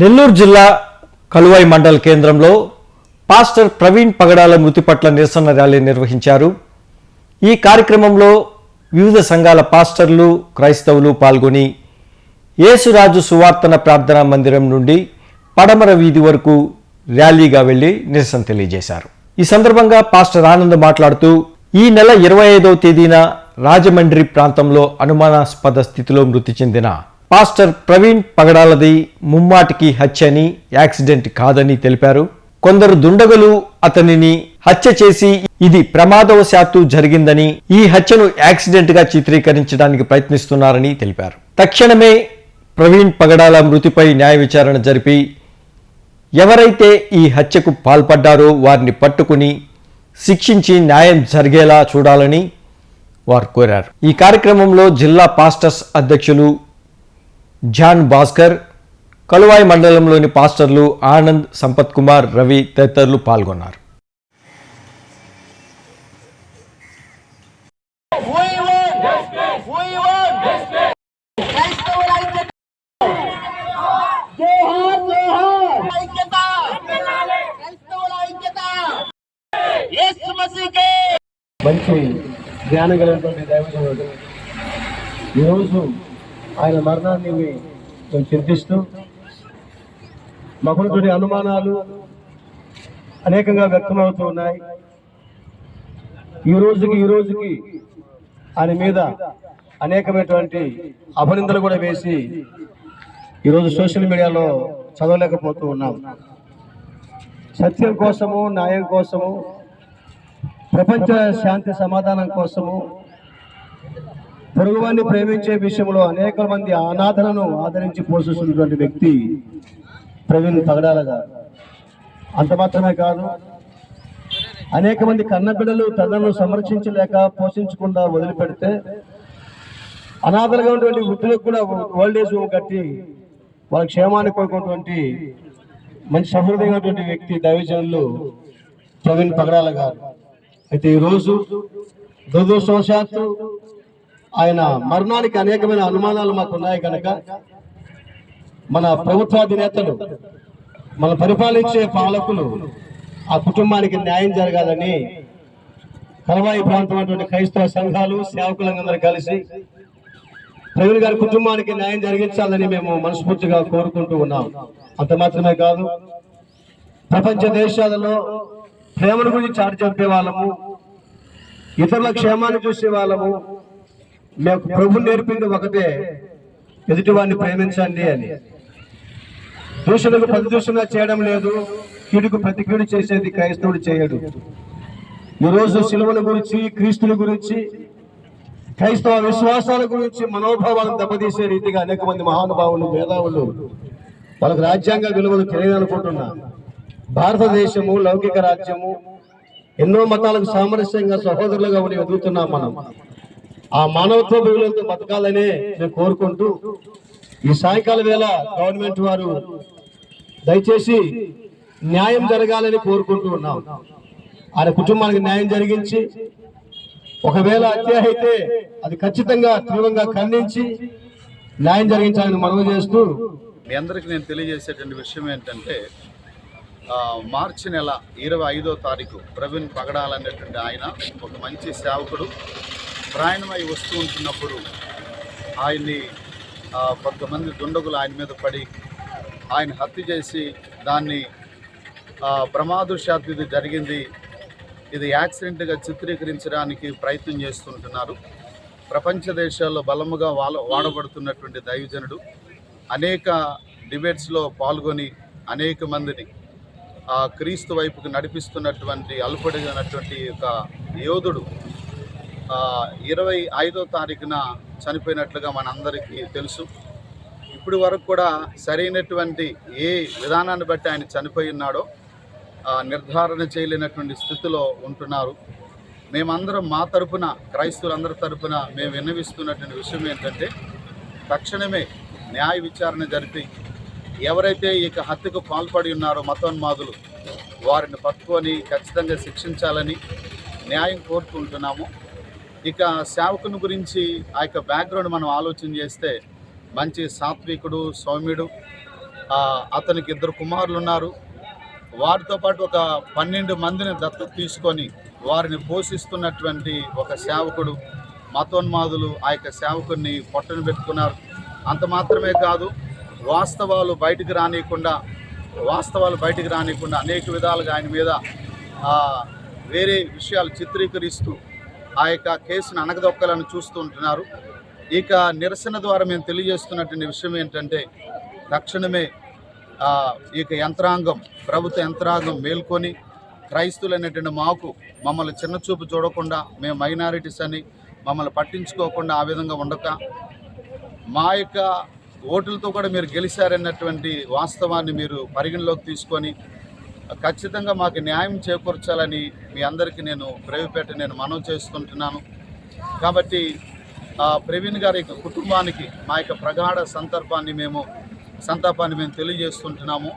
నెల్లూరు జిల్లా కలువాయి మండల కేంద్రంలో పాస్టర్ ప్రవీణ్ పగడాల మృతి పట్ల నిరసన ర్యాలీ నిర్వహించారు. ఈ కార్యక్రమంలో వివిధ సంఘాల పాస్టర్లు క్రైస్తవులు పాల్గొని యేసురాజు సువార్తన ప్రార్థనా మందిరం నుండి పడమర వీధి వరకు ర్యాలీగా వెళ్ళి నిరసన తెలియజేశారు. ఈ సందర్భంగా పాస్టర్ ఆనంద్ మాట్లాడుతూ ఈ నెల ఇరవై ఐదవ తేదీన రాజమండ్రి ప్రాంతంలో అనుమానాస్పద స్థితిలో మృతి చెందిన పాస్టర్ ప్రవీణ్ పగడాలది ముమ్మాటికి హత్య అని యాక్సిడెంట్ కాదని తెలిపారు. కొందరు దుండగులు అతనిని హత్య చేసి ఇది ప్రమాదవశాత్తు జరిగిందని ఈ హత్యను యాక్సిడెంట్గా చిత్రీకరించడానికి ప్రయత్నిస్తున్నారని తెలిపారు. తక్షణమే ప్రవీణ్ పగడాల మృతిపై న్యాయ విచారణ జరిపి ఎవరైతే ఈ హత్యకు పాల్పడ్డారో వారిని పట్టుకుని శిక్షించి న్యాయం జరిగేలా చూడాలని వారు కోరారు. ఈ కార్యక్రమంలో జిల్లా పాస్టర్స్ అధ్యక్షులు జాన్ భాస్కర్ కలువాయి మండలంలోని పాస్టర్లు ఆనంద్ సంపత్ కుమార్ రవి తదితరులు పాల్గొన్నారు మంచి జ్ఞానం కలిగినటువంటి దైవజనుడు ఈరోజు ఆయన మరణాన్ని మేము చింతిస్తూ మాకున్నటువంటి అనుమానాలు అనేకంగా వ్యక్తమవుతూ ఉన్నాయి. ఈ రోజుకి ఈ రోజుకి ఆయన మీద అనేకమైనటువంటి అభినందనలు కూడా వేసి ఈరోజు సోషల్ మీడియాలో చదవలేకపోతూ ఉన్నాం. సత్యం కోసము న్యాయం కోసము ప్రపంచ శాంతి సమాధానం కోసము పొరుగువాన్ని ప్రేమించే విషయంలో అనేక మంది అనాథలను ఆదరించి పోషిస్తున్నటువంటి వ్యక్తి ప్రవీణ్ తగడాల గారు అంత మాత్రమే కాదు అనేక మంది కన్నబిడ్డలు తల్లను సంరక్షించలేక పోషించకుండా వదిలిపెడితే అనాథలుగా ఉన్నటువంటి వృద్ధులకు కూడా ఓల్డ్ ఏజ్ హోమ్ కట్టి వాళ్ళ క్షేమాన్ని కోరుకున్నటువంటి మంచి సమృద్ధమైనటువంటి వ్యక్తి దైవజనులు ప్రవీణ్ పగడాల గారు అయితే ఈరోజు దురదృష్టవశాత్తు ఆయన మరణానికి అనేకమైన అనుమానాలు మాకు ఉన్నాయి కనుక మన ప్రభుత్వాధినేతలు మన పరిపాలించే పాలకులు ఆ కుటుంబానికి న్యాయం జరగాలని కలవాయి ప్రాంతం అటువంటి క్రైస్తవ సంఘాలు సేవకులందరూ కలిసి ప్రవీణ్ గారి కుటుంబానికి న్యాయం జరిగించాలని మేము మనస్ఫూర్తిగా కోరుకుంటూ ఉన్నాం. అంత మాత్రమే కాదు ప్రపంచ దేశాలలో ప్రేమను గురించి చాటి చెప్పే వాళ్ళము ఇతరుల క్షేమాన్ని చూసే వాళ్ళము మేము ప్రభు నేర్పింది ఒకటే ఎదుటివాడిని ప్రేమించండి అని. దూషణకు ప్రతి దూషణ చేయడం లేదు కీడుకు ప్రతి కీడు చేసేది క్రైస్తవుడు చేయడు. ఈరోజు శిలువల గురించి క్రీస్తుల గురించి క్రైస్తవ విశ్వాసాల గురించి మనోభావాలను దెబ్బతీసే రీతిగా అనేక మంది మహానుభావులు మేధావులు వాళ్ళకి రాజ్యాంగ విలువలు తెలియదనుకుంటున్నా భారతదేశము లౌకిక రాజ్యము ఎన్నో మతాలకు సామరస్యంగా సహోదరులుగా ఉండి ఎదుగుతున్నాం మనం. ఆ మానవత్వ విలువలతో బతకాలని నేను కోరుకుంటూ ఈ సాయంకాల వేళ గవర్నమెంట్ వారు దయచేసి న్యాయం జరగాలని కోరుకుంటూ ఉన్నాం. ఆయన కుటుంబానికి న్యాయం జరిగించి ఒకవేళ హత్య అయితే అది ఖచ్చితంగా తీవ్రంగా ఖండించి న్యాయం జరిగించాలని మనవి చేస్తూ మీ అందరికీ నేను తెలియజేసేటువంటి విషయం ఏంటంటే మార్చి నెల ఇరవై ఐదో తారీఖు ప్రవీణ్ పగడాలనేటువంటి ఆయన ఒక మంచి సేవకుడు. ప్రయాణమై వస్తూ ఉంటున్నప్పుడు ఆయన్ని కొంతమంది దుండగులు ఆయన మీద పడి ఆయన హత్య చేసి దాన్ని ఆ, ప్రమాదశాత్తు ఇది జరిగింది. ఇది యాక్సిడెంట్గా చిత్రీకరించడానికి ప్రయత్నం చేస్తుంటున్నారు. ప్రపంచ దేశాల్లో బలముగా వాల వాడబడుతున్నటువంటి దైవజనుడు అనేక డిబేట్స్లో పాల్గొని అనేక మందిని ఆ క్రీస్తు వైపుకు నడిపిస్తున్నటువంటి అల్పడినటువంటి ఒక యోధుడు ఇరవై ఐదో తారీఖున చనిపోయినట్లుగా మనందరికీ తెలుసు. ఇప్పటి వరకు కూడా సరైనటువంటి ఏ విధానాన్ని బట్టి ఆయన చనిపోయి ఉన్నాడో నిర్ధారణ చేయలేనటువంటి స్థితిలో ఉంటున్నారు. మేమందరం మా తరపున క్రైస్తవులందరి తరపున మేము విన్నవిస్తున్నటువంటి విషయం ఏంటంటే తక్షణమే న్యాయ విచారణ జరిపి ఎవరైతే ఇక హత్యకు పాల్పడి ఉన్నారో మతోన్మాదులు వారిని పట్టుకొని ఖచ్చితంగా శిక్షించాలని న్యాయం కోరుకుంటున్నాము. ఇక సేవకుని గురించి ఆ యొక్క బ్యాక్గ్రౌండ్ మనం ఆలోచన చేస్తే మంచి సాత్వికుడు సౌమ్యుడు అతనికి ఇద్దరు కుమారులు ఉన్నారు. వారితో పాటు ఒక పన్నెండు మందిని దత్తత తీసుకొని వారిని పోషిస్తున్నటువంటి ఒక సేవకుడు మతోన్మాదులు ఆ యొక్క సేవకుడిని పొట్టను పెట్టుకున్నారు. అంత మాత్రమే కాదు వాస్తవాలు బయటికి రానియకుండా వాస్తవాలు బయటికి రానియకుండా అనేక విధాలుగా ఆయన మీద వేరే విషయాలు చిత్రీకరిస్తూ ఆ యొక్క కేసును అనగదొక్కాలని చూస్తూ ఉంటున్నారు. ఇక నిరసన ద్వారా మేము తెలియజేస్తున్నటువంటి విషయం ఏంటంటే తక్షణమే ఇక ఈ యంత్రాంగం ప్రభుత్వ యంత్రాంగం మేల్కొని క్రైస్తువులైనటువంటి మాకు మమ్మల్ని చిన్నచూపు చూడకుండా మేము మైనారిటీస్ అని మమ్మల్ని పట్టించుకోకుండా ఆ విధంగా ఉండక మా యొక్క ఓటులతో కూడా మీరు గెలిచారన్నటువంటి వాస్తవాన్ని మీరు పరిగణలోకి తీసుకొని ఖచ్చితంగా మాకు న్యాయం చేకూర్చాలని మీ అందరికీ నేను ప్రేమపేట నేను మనవి చేసుకుంటున్నాను కాబట్టి ఆ, ప్రవీణ్ గారి యొక్క కుటుంబానికి మా యొక్క ప్రగాఢ సందర్భాన్ని మేము సంతాపాన్ని మేము తెలియజేస్తుంటున్నాము.